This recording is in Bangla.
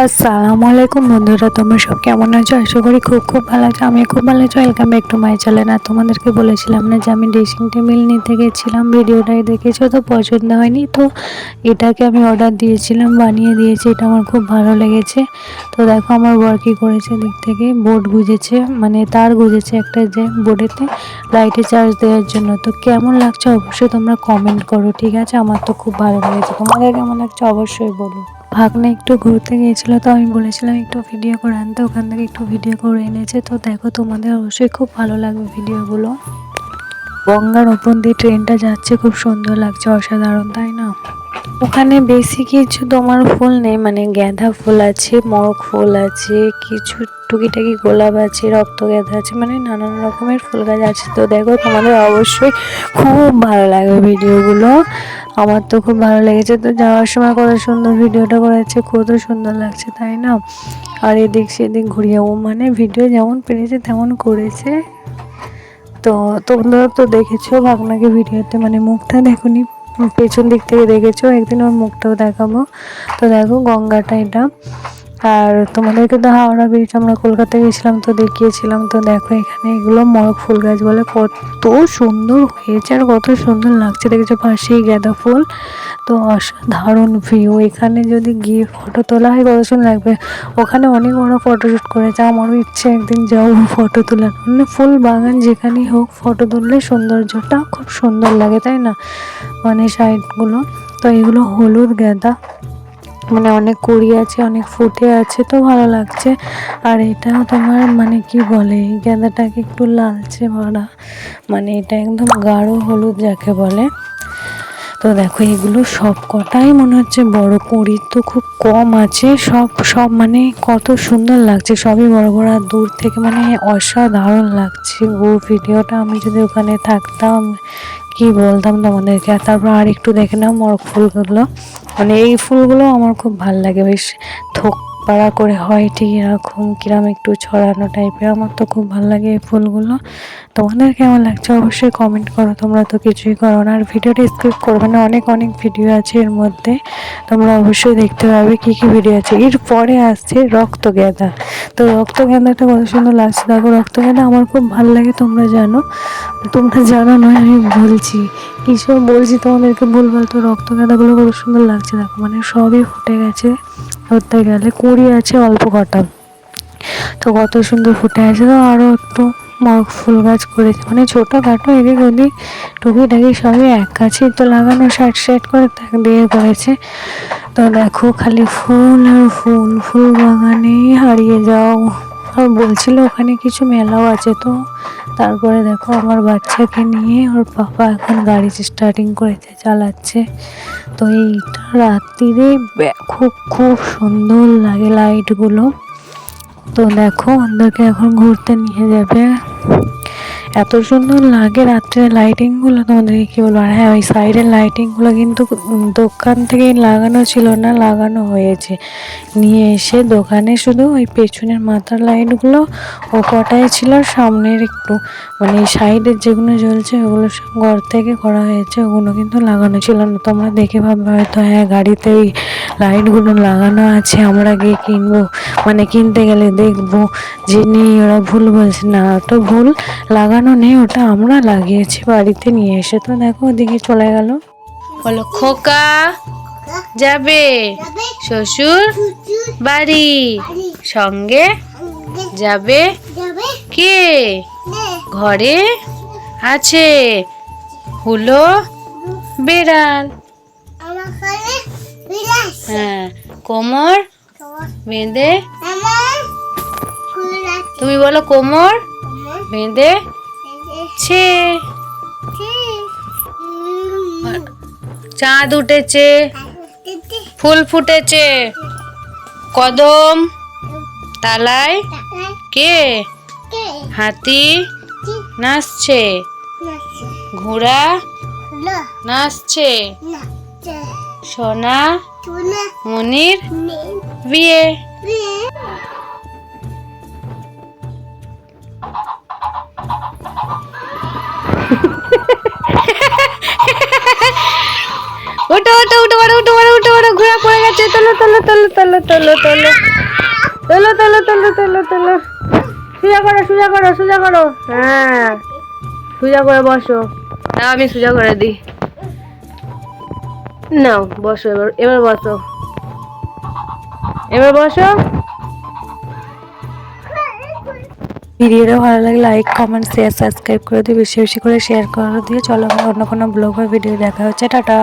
আসসালামু আলাইকুম বন্ধুরা, তোমরা সব কেমন আছো? আশা করি খুব খুব ভালো আছো। আমি খুব ভালো আছি। Welcome back to my channel আর তোমাদেরকে বলেছিলাম না যে আমি ড্রেসিং টেবিল নিতে গেছিলাম, ভিডিওটাই দেখেছ? তো পছন্দ হয়নি। তো এটাকে আমি অর্ডার দিয়েছিলাম, বানিয়ে দিয়েছি। এটা আমার খুব ভালো লেগেছে। তো দেখো আমার বর কী করেছে দিক থেকে। বোর্ড গুজেছে মানে তার গুজেছে একটা যে বোর্ডেতে লাইটে চার্জ দেওয়ার জন্য। তো কেমন লাগছে অবশ্যই তোমরা কমেন্ট করো, ঠিক আছে? আমার তো খুব ভালো লেগেছে। তোমাদের কেমন লাগছে অবশ্যই বলো। ভাগ্নে একটু ঘুরতে গিয়েছিল, তো আমি বলেছিলাম একটু ভিডিও করে আনতে, ওখান থেকে একটু ভিডিও করে এনেছে। তো দেখো তোমাদের অবশ্যই খুব ভালো লাগবে ভিডিওগুলো গঙ্গার ওপর দিয়ে ট্রেনটা যাচ্ছে, খুব সুন্দর লাগছে, অসাধারণ, তাই না? ওখানে বেশি কিছু তোমার ফুল নেই মানে গাঁদা ফুল আছে মরক ফুল আছে, কিছু টুকিটাকি গোলাপ আছে, রক্ত গাঁদা আছে মানে নানান রকমের ফুল গাছ আছে। তো দেখো, তোমাদের অবশ্যই খুব ভালো লাগবে ভিডিওগুলো। আমার তো খুব ভালো লেগেছে। তো যাওয়ার সময় কত সুন্দর ভিডিওটা করেছে, কত সুন্দর লাগছে, তাই না? আর এদিক সেদিক ঘুরিয়ে, ও মানে ভিডিও যেমন পেরেছে, তেমন করেছে। তো তোমরা তো দেখেছ ভাগনাকে ভিডিওতে মানে মুখটা দেখুনি। পেছন দিক থেকে দেখেছ? একদিন ওর মুখটাও দেখাবো। তো দেখো গঙ্গাটা এটা। আর তোমাদেরকে তো হাওড়া ব্রিজ আমরা কলকাতায় গেছিলাম তো দেখিয়েছিলাম। তো দেখো এখানে এগুলো মরক ফুল গাছ বলে। কত সুন্দর হয়েছে আর কত সুন্দর লাগছে। দেখেছ পাশেই গাঁদা ফুল। তো অসাধারণ ভিউ এখানে যদি গিয়ে ফটো তোলা হয় কত সুন্দর লাগবে। ওখানে অনেক বড় ফটোশ্যুট করেছে। আমারও ইচ্ছে একদিন যাও ফটো তোলার। মানে ফুল বাগান যেখানেই হোক ফটো তুললে সৌন্দর্যটা খুব সুন্দর লাগে, তাই না? মানে সাইডগুলো তো এগুলো হলুদ গাঁদা। মানে অনেক কুড়ি আছে, অনেক ফুটে আছে, তো ভালো লাগছে। আর এটা তোমার মানে কি বলে, এই গাঁদাটাকে একটু লালচে ভরা মানে এটা একদম গাঢ় হলুদ যাকে বলে। তো দেখো, এগুলো সব কটাই মনে হচ্ছে বড় কুড়ি তো খুব কম আছে, সব সব মানে কত সুন্দর লাগছে, সবই বড় বড় আর দূর থেকে মানে অসাধারণ লাগছে। ও ভিডিওটা আমি যদি ওখানে থাকতাম কি বলতাম তোমাদেরকে? আর তারপর আর একটু দেখে নাও মরক ফুলগুলো। মানে এই ফুলগুলো আমার খুব ভালো লাগে, বেশ থোক পাড়া করে হয় ঠিক এরকম কিরম একটু ছড়ানো টাইপের আমার তো খুব ভালো লাগে এই ফুলগুলো। তোমাদের কেমন লাগছে অবশ্যই কমেন্ট করো। তোমরা তো কিছুই করো না। আর ভিডিওটা স্কিপ করবে না। অনেক অনেক ভিডিও আছে এর মধ্যে। তোমরা অবশ্যই দেখতে পাবে কী কী ভিডিও আছে। এর পরে আসছে রক্ত গেঁদা। তো রক্ত গেঁদাটা কত সুন্দর লাগছে। দেখো রক্ত গেঁদা আমার খুব ভালো লাগে, তোমরা জানো। তোমরা জানো নয় আমি বলছি। কিছু বলছি তোমাদেরকে, ভুলভাল তো রক্ত গাঁদাগুলো কত সুন্দর লাগছে দেখো মানে সবই ফুটে গেছে। ধরতে গেলে কুড়ি আছে অল্প কটা। তো কত সুন্দর ফুটে আছে, তো আরও একটু মগ ফুল গাছ করেছে। মানে ছোটো ছোটোখাটো এদিক ওদিক টুকি টাকি সবই এক গাছেই, তো লাগানো সাইড সাইড করে তাক দিয়ে করেছে। তো দেখো খালি ফুল আর ফুল ফুল বাগানেই হারিয়ে যাও। আর বলছিল ওখানে কিছু মেলাও আছে তো। তারপরে দেখো আমার বাচ্চাকে নিয়ে ওর পাপা এখন গাড়ি স্টার্টিং করেছে, চালাচ্ছে। তো এইটা রাত্রিরে খুব খুব সুন্দর লাগে লাইটগুলো তো দেখো আমাদেরকে এখন ঘুরতে নিয়ে যাবে। এত সুন্দর লাগে রাত্রে লাইটিংগুলো তোমাদেরকে কী বলব? আর হ্যাঁ ওই সাইডের লাইটিংগুলো কিন্তু দোকান থেকে লাগানো ছিল না, লাগানো হয়েছে। নিয়ে এসে দোকানে শুধু ওই পেছনের মাথার লাইটগুলো ও কটাই ছিল সামনের একটু। মানে সাইডের যেগুলো জ্বলছে, ওগুলো সব ঘর থেকে করা হয়েছে, ওগুলো কিন্তু লাগানো ছিল না। তোমরা দেখে ভাববে হয়তো হ্যাঁ গাড়িতে ওই লাইটগুলো লাগানো আছে, আমরা গিয়ে কিনবো। মানে কিনতে গেলে দেখব যে নেই, ওরা ভুল বলছে। না ওটা ভুল। লাগানো নেই ওটা আমরা লাগিয়েছি বাড়িতে নিয়ে এসে। তো দেখো ওদিকে চলে গেল। বলো খোকা যাবে? শ্বশুর বাড়ি। সঙ্গে যাবে? কে? ঘরে আছে? হুলো বেড়াল। হ্যাঁ কোমর বেঁধে তুমি বলো কোমর। বেঁধে ছে। চাঁদ উঠেছে। ফুল ফুটেছে। কদম। তালায় কে? হাতি নাচছে। ঘোড়া নাচছে। সোনা মনির বিয়ে। উঠো উঠো উঠো বড় উঠো বড় উঠো বড় ঘোড়া পড়ে গেছে তোলো তোলো তোলো তোলো তোলো তোলো তোলো তোলো তোলো তোলো তোলো সোজা করো সোজা করো সোজা করো হ্যাঁ সোজা করে বসো না আমি সোজা করে দিই নাও বসো এবার এবার বসো এবার বসো ভিডিওটা ভালো লাগে লাইক কমেন্ট শেয়ার সাবস্ক্রাইব করে দিয়ে বেশি বেশি করে শেয়ার করে দিয়ে চলো অন্য কোনো ব্লগ বা ভিডিও দেখা হচ্ছে। টাটা।